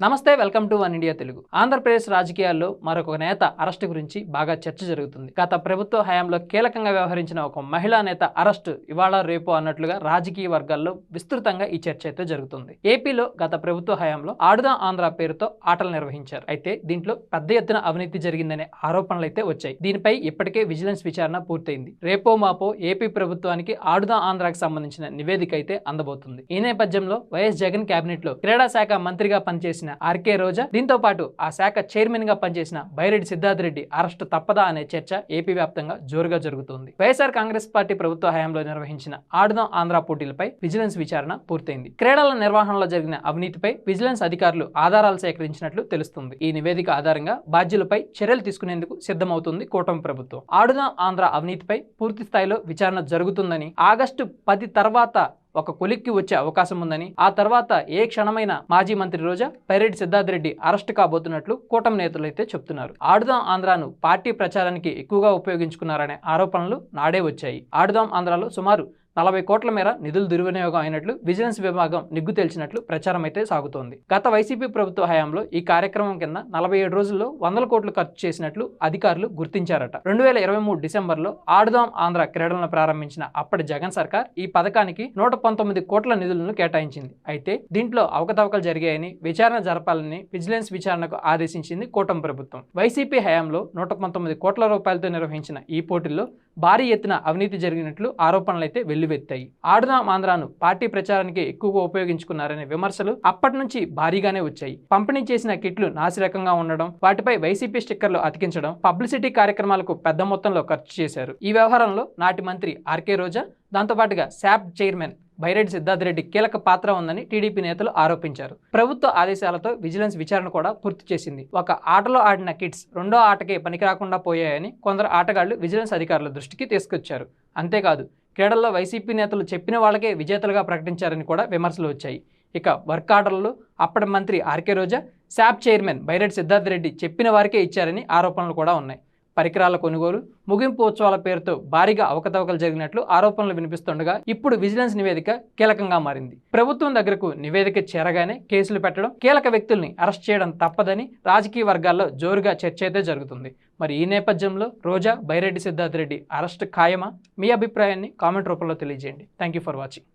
నమస్తే welcome to one India Telugu. Andhra Pradesh రాజకీయాల్లో మరొక నేత అరెస్ట్ గురించి బాగా చర్చ జరుగుతుంది. గత ప్రభుత్వ హయాంలో కీలకంగా వ్యవహరించిన ఒక మహిళా నేత అరెస్ట్ ఇవాళ రేపు అన్నట్లుగా రాజకీయ వర్గాల్లో విస్తృతంగా ఈ చర్చ అయితే జరుగుతుంది. ఏపీలో గత ప్రభుత్వ హయాంలో ఆడుదా ఆంధ్ర పేరుతో ఆటలు నిర్వహించారు. అయితే దీంట్లో పెద్ద ఎత్తున అవినీతి జరిగిందనే ఆరోపణలు అయితే వచ్చాయి. దీనిపై ఇప్పటికే విజిలెన్స్ విచారణ పూర్తయింది. రేపో మాపో ఏపీ ప్రభుత్వానికి ఆడుదా ఆంధ్రాకి సంబంధించిన నివేదిక అయితే అందబోతుంది. ఈ నేపథ్యంలో వైఎస్ జగన్ కేబినెట్లో క్రీడా శాఖ మంత్రిగా పనిచేసిన ఆర్కే రోజా దీంతో పాటు ఆ శాఖ చైర్మన్గా పనిచేసిన బైరెడ్డి సిద్ధార్థ రెడ్డి అరెస్ట్ తప్పదా అనే చర్చ ఏపీ వ్యాప్తంగా జోరుగా జరుగుతోంది. వైఎస్ఆర్ కాంగ్రెస్ పార్టీ ప్రభుత్వ హయాంలో నిర్వహించిన ఆడుదాం ఆంధ్ర పోటీలపై విజిలెన్స్ విచారణ పూర్తయింది. క్రీడల నిర్వహణలో జరిగిన అవినీతిపై విజిలెన్స్ అధికారులు ఆధారాలు సేకరించినట్లు తెలుస్తుంది. ఈ నివేదిక ఆధారంగా బాధ్యులపై చర్యలు తీసుకునేందుకు సిద్ధమవుతుంది కూటమి ప్రభుత్వం. ఆడుదాం ఆంధ్ర అవినీతిపై పూర్తి స్థాయిలో విచారణ జరుగుతుందని ఆగస్టు పది తర్వాత ఒక కొలిక్కి వచ్చే అవకాశం ఉందని ఆ తర్వాత ఏ క్షణమైన మాజీ మంత్రి రోజా పైరెడ్డి సిద్ధార్థ రెడ్డి అరెస్ట్ కాబోతున్నట్లు కూటమి నేతలు అయితే చెప్తున్నారు. ఆడుదాం ఆంధ్రాను పార్టీ ప్రచారానికి ఎక్కువగా ఉపయోగించుకున్నారనే ఆరోపణలు నాడే వచ్చాయి. ఆడుదాం ఆంధ్రాలో సుమారు నలభై కోట్ల మేర నిధులు దుర్వినియోగం అయినట్లు విజిలెన్స్ విభాగం నిగ్గు తేల్చినట్లు ప్రచారం అయితే సాగుతోంది. గత వైసీపీ ప్రభుత్వ హయాంలో ఈ కార్యక్రమం కింద నలభై ఏడు రోజుల్లో వందల కోట్లు ఖర్చు చేసినట్లు అధికారులు గుర్తించారట. రెండు వేల ఇరవై మూడు డిసెంబర్లో ఆడుదాం ఆంధ్ర క్రీడలను ప్రారంభించిన అప్పటి జగన్ సర్కార్ ఈ పథకానికి నూట పంతొమ్మిది కోట్ల నిధులను కేటాయించింది. అయితే దీంట్లో అవకతవకలు జరిగాయని విచారణ జరపాలని విజిలెన్స్ విచారణకు ఆదేశించింది కూటమి ప్రభుత్వం. వైసీపీ హయాంలో నూట పంతొమ్మిది కోట్ల రూపాయలతో నిర్వహించిన ఈ పోటీల్లో భారీ ఎత్తున అవినీతి జరిగినట్లు ఆరోపణలైతే వెల్లువెత్తాయి. ఆడుదాం ఆంధ్రాను పార్టీ ప్రచారానికి ఎక్కువగా ఉపయోగించుకున్నారనే విమర్శలు అప్పటి నుంచి భారీగానే వచ్చాయి. పంపిణీ చేసిన కిట్లు నాసిరకంగా ఉండడం వాటిపై వైసీపీ స్టిక్కర్లు అతికించడం పబ్లిసిటీ కార్యక్రమాలకు పెద్ద మొత్తంలో ఖర్చు చేశారు. ఈ వ్యవహారంలో నాటి మంత్రి ఆర్కే రోజా దాంతోపాటుగా శాప్ చైర్మన్ బైరెడ్డి సిద్ధార్థ రెడ్డి కీలక పాత్ర ఉందని టీడీపీ నేతలు ఆరోపించారు. ప్రభుత్వ ఆదేశాలతో విజిలెన్స్ విచారణ కూడా పూర్తి చేసింది. ఒక ఆటలో ఆడిన కిట్స్ రెండో ఆటకే పనికిరాకుండా పోయాయని కొందరు ఆటగాళ్ళు విజిలెన్స్ అధికారుల దృష్టికి తీసుకొచ్చారు. అంతేకాదు క్రీడల్లో వైసీపీ నేతలు చెప్పిన వాళ్ళకే విజేతలుగా ప్రకటించారని కూడా విమర్శలు వచ్చాయి. ఇక వర్క్ ఆర్డర్లు అప్పటి మంత్రి RK Roja SAAP chairman Byreddy Siddhartha Reddy చెప్పిన వారికే ఇచ్చారని ఆరోపణలు కూడా ఉన్నాయి. పరికరాల కొనుగోలు ముగింపు ఉత్సవాల పేరుతో భారీగా అవకతవకలు జరిగినట్లు ఆరోపణలు వినిపిస్తుండగా ఇప్పుడు విజిలెన్స్ నివేదిక కీలకంగా మారింది. ప్రభుత్వం దగ్గరకు నివేదిక చేరగానే కేసులు పెట్టడం కీలక వ్యక్తుల్ని అరెస్ట్ చేయడం తప్పదని రాజకీయ వర్గాల్లో జోరుగా చర్చ అయితే జరుగుతుంది. మరి ఈ నేపథ్యంలో రోజా బైరెడ్డి సిద్ధార్థ రెడ్డి అరెస్ట్ ఖాయమా? మీ అభిప్రాయాన్ని కామెంట్ రూపంలో తెలియజేయండి. Thank you for watching